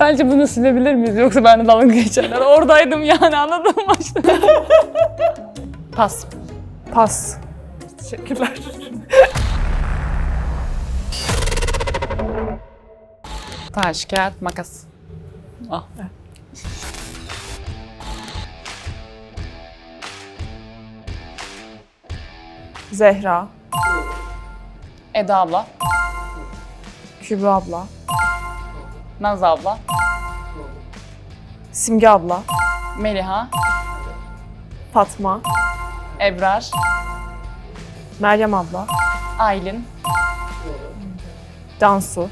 Bence bunu silebilir miyiz? Yoksa ben de dalga geçerler. Oradaydım yani anladın mı? Pas. Pas. Teşekkürler. Taş, kağıt, makas. Ah. Zehra. Eda abla, Kübra abla. Naz abla, Simge abla. Meliha, Fatma. Ebrar, Meryem abla. Aylin, Cansu.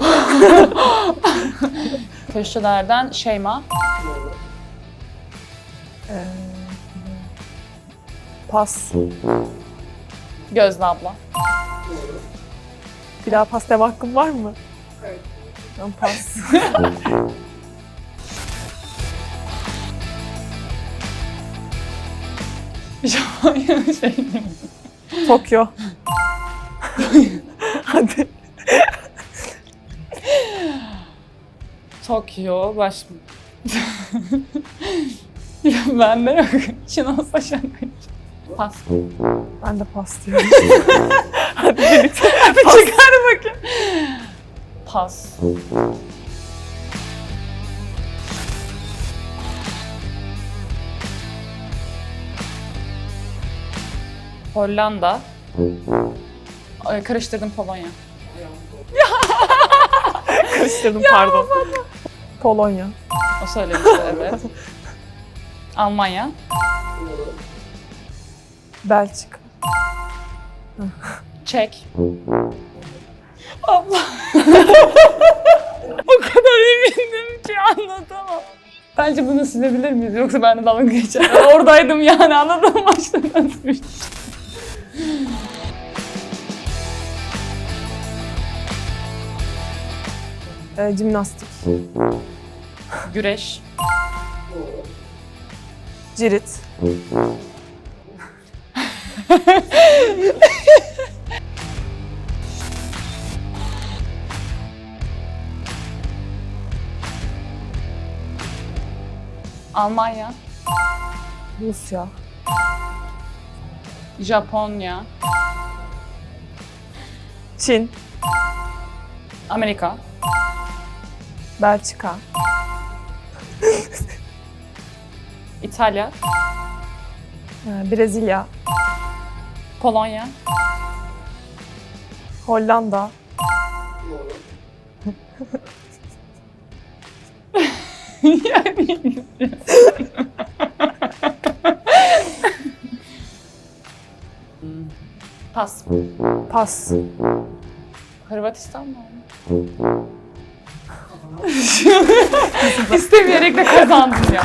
köşelerden Şeyma, Pas. Gözde abla. Bir daha pas deme hakkım var mı? Evet. Ben pas. Japonya şey Tokyo. Hadi. Tokyo, baş... ya bende yok. Çin olsa şaka. Pas. Ben de pas diyorum. Çıkar bakayım. Pas. Hollanda. Ay, karıştırdım Polonya. Karıştırdım pardon. Polonya. O söylemişti evet. Almanya. Belçika. Çek. Abla. o kadar emindim ki anlatamam. Bence bunu silebilir miyiz? Yoksa ben de dalga geçerler. Oradaydım yani anladın mı? Baştan nasıl Ee, jimnastik. Güreş. Cirit. Almanya. Rusya. Japonya. Çin. Amerika. Belçika. İtalya. Ee, Brezilya. Polonya. Hollanda. Pas. Pas. Hırvatistan mı? İstemeyerek de kazandım ya.